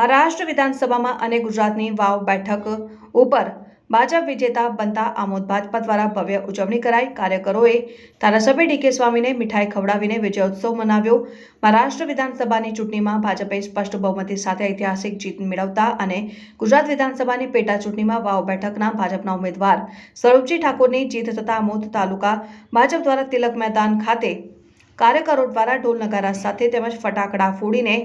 મહારાષ્ટ્ર વિધાનસભામાં અને ગુજરાતની વાવ બેઠક ઉપર ભાજપ વિજેતા બનતા આમોદ ભાજપા દ્વારા ભવ્ય ઉજવણી કરાઈ. કાર્યકરોએ ધારાસભ્ય ડીકે સ્વામીને મીઠાઈ ખવડાવીને વિજયોત્સવ મનાવ્યો. મહારાષ્ટ્ર વિધાનસભાની ચૂંટણીમાં ભાજપે સ્પષ્ટ બહુમતી સાથે ઐતિહાસિક જીત મેળવતા અને ગુજરાત વિધાનસભાની પેટા ચૂંટણીમાં વાવ બેઠકના ભાજપના ઉમેદવાર સ્વરૂપજી ઠાકોરની જીત થતાં આમોદ તાલુકા ભાજપ દ્વારા તિલક મેદાન ખાતે કાર્યકરો દ્વારા ઢોલ નગારા સાથે તેમજ ફટાકડા ફોડીને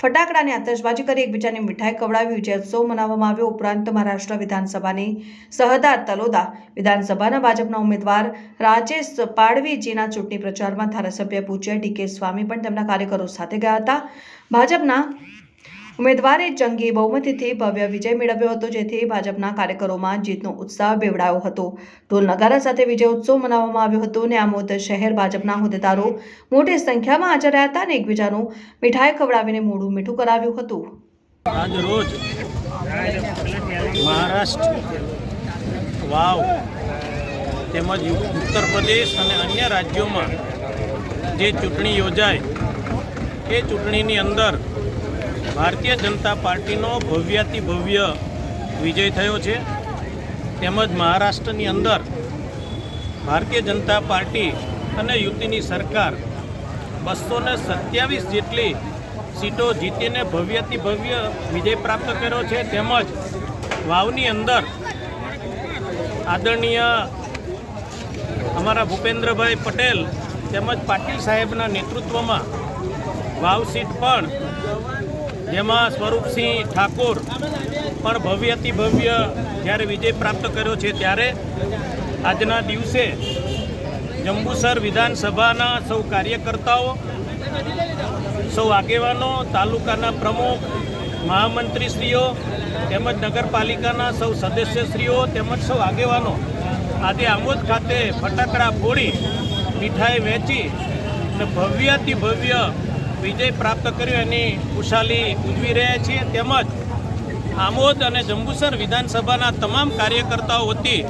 ફટાકડાની આતશબાજી કરી એકબીજાને મીઠાઈ ખવડાવી વિજયોત્સવ મનાવવામાં આવ્યો. ઉપરાંત મહારાષ્ટ્ર વિધાનસભાની સહદાર તલોદા વિધાનસભાના ભાજપના ઉમેદવાર રાજેશ પાડવીજીના ચૂંટણી પ્રચારમાં ધારાસભ્ય પૂજ્ય ડીકે સ્વામી પણ તેમના કાર્યકરો સાથે ગયા હતા. ભાજપના ઉમેદવારે જંગી બહુમતીથી ભવ્ય વિજય મેળવ્યો હતો, જેથી ભાજપના કાર્યકરોમાં જીતનો ઉત્સાહ બેવડાયો હતો. ઢોલ નગારા સાથે વિજય ઉત્સવ મનાવવામાં આવ્યો હતો. અને આમોદ શહેર ભાજપના હોદ્દેદારો મોટી સંખ્યામાં હાજર રહ્યા હતા અને એકબીજાનું મીઠાઈ ખવડાવીને મોઢું મીઠું કરાવ્યું હતું. આજ રોજ મહારાષ્ટ્ર, વાવ તેમજ ઉત્તર પ્રદેશ અને અન્ય રાજ્યોમાં જે ચૂંટણી યોજાય, એ ચૂંટણીની અંદર ભારતીય જનતા પાર્ટીનો ભવ્યાતિ ભવ્ય વિજય થયો છે. તેમજ મહારાષ્ટ્રની અંદર ભારતીય જનતા પાર્ટી અને યુતિની સરકાર બસો ને સત્યાવીસ જેટલી સીટો જીતીને ભવ્યથી ભવ્ય વિજય પ્રાપ્ત કર્યો છે. તેમજ વાવની અંદર આદરણીય અમારા ભૂપેન્દ્રભાઈ પટેલ તેમજ પાટીલ સાહેબના નેતૃત્વમાં વાવ સીટ પણ જેમાં સ્વરૂપસિંહ ઠાકોર પણ ભવ્યથી ભવ્ય જ્યારે વિજય પ્રાપ્ત કર્યો છે ત્યારે આજના દિવસે જંબુસર વિધાનસભાના સૌ કાર્યકર્તાઓ, સૌ આગેવાનો, તાલુકાના પ્રમુખ, મહામંત્રીશ્રીઓ, તેમજ નગરપાલિકાના સૌ સદસ્યશ્રીઓ, તેમજ સૌ આગેવાનો આજે આમોદ ખાતે ફટાકડા ફોડી, મીઠાઈ વહેંચી અને ભવ્યથી ભવ્ય વિજય પ્રાપ્ત કર્યો એની ખુશાલી ઉજવી રહ્યા છીએ. તેમજ આમોદ અને જંબુસર વિધાનસભાના તમામ કાર્યકર્તાઓ વતી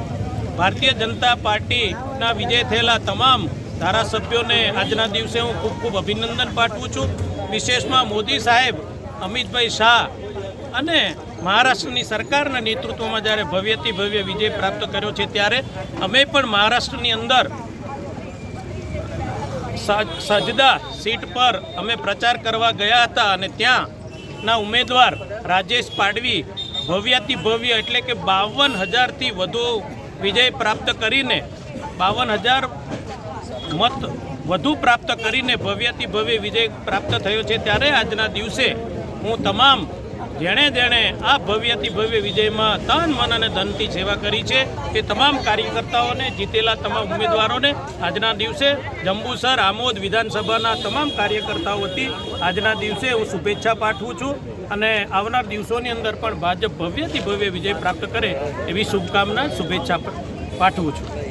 ભારતીય જનતા પાર્ટીના વિજય થયેલા તમામ ધારાસભ્યોને આજના દિવસે હું ખૂબ ખૂબ અભિનંદન પાઠવું છું. વિશેષમાં મોદી સાહેબ, અમિતભાઈ શાહ અને મહારાષ્ટ્રની સરકારના નેતૃત્વમાં જ્યારે ભવ્યથી ભવ્ય વિજય પ્રાપ્ત કર્યો છે ત્યારે અમે પણ મહારાષ્ટ્રની અંદર સજદા સીટ પર અમે પ્રચાર કરવા ગયા હતા અને ત્યાંના ઉમેદવાર રાજેશ પાડવી ભવ્યાતિ ભવ્ય એટલે કે બાવન હજારથી વધુ વિજય પ્રાપ્ત કરીને બાવન હજાર મત વધુ પ્રાપ્ત કરીને ભવ્યથી ભવ્ય વિજય પ્રાપ્ત થયો છે. ત્યારે આજના દિવસે હું તમામ જેણે જેણે આ ભવ્યથી ભવ્ય વિજયમાં તન, મન અને ધનથી સેવા કરી છે. એ તમામ કાર્યકર્તાઓને, જીતેલા તમામ ઉમેદવારોને આજના દિવસે જંબુસર આમોદ વિધાનસભાના તમામ કાર્યકર્તાઓ વતી આજના દિવસે હું શુભેચ્છા પાઠવું છું અને આવનાર દિવસોની અંદર પણ ભાજપ ભવ્યથી ભવ્ય વિજય પ્રાપ્ત કરે એવી શુભકામના, શુભેચ્છા પાઠવું છું.